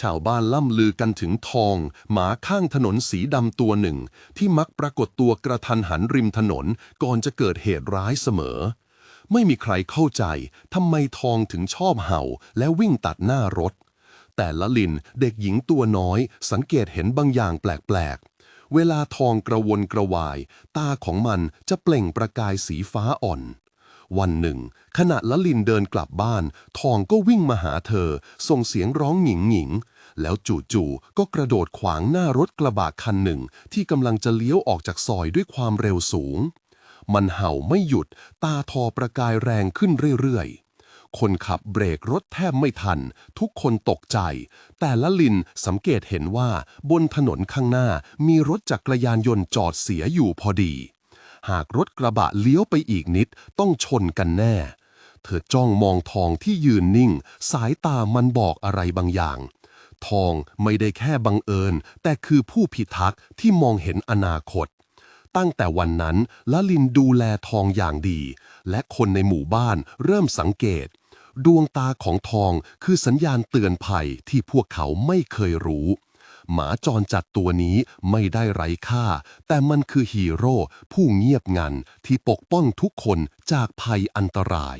ชาวบ้านล่ำลือกันถึงทอง หมาข้างถนนสีดำตัวหนึ่ง ที่มักปรากฏตัวกระทันหันริมถนนก่อนจะเกิดเหตุร้ายเสมอ ไม่มีใครเข้าใจทำไมทองถึงชอบเห่า และวิ่งตัดหน้ารถ แต่ละลินเด็กหญิงตัวน้อย สังเกตเห็นบางอย่างแปลกๆ เวลาทองกระวนกระวาย ตาของมันจะเปล่งประกายสีฟ้าอ่อน วันหนึ่ง ขณะละลินเดินกลับบ้าน ทองก็วิ่งมาหาเธอ ส่งเสียงร้องหงิงหงิง แล้วจู่ๆก็กระโดดขวางหน้ารถกระบะคันหนึ่ง ที่กำลังจะเลี้ยวออกจากซอยด้วยความเร็วสูง มันเห่าไม่หยุด ตาทอประกายแรงขึ้นเรื่อยๆคนขับเบรกรถแทบไม่ทัน ทุกคนตกใจ แต่ละลินสังเกตเห็นว่าบนถนนข้างหน้ามีรถจักรยานยนต์จอดเสียอยู่พอดี หากรถกระบะเลี้ยวไปอีกนิดต้องชนกันแน่ เธอจ้องมองทองที่ยืนนิ่ง สายตามันบอกอะไรบางอย่าง ทองไม่ได้แค่บังเอิญ แต่คือผู้พิทักษ์ที่มองเห็นอนาคต ตั้งแต่วันนั้นละลินดูแลทองอย่างดี และคนในหมู่บ้านเริ่มสังเกตดวงตาของทองคือสัญญาณเตือนภัยที่พวกเขาไม่เคยรู้ หมาจรจัดตัวนี้ไม่ได้ไร้ค่า แต่มันคือฮีโร่ผู้เงียบงันที่ปกป้องทุกคนจากภัยอันตราย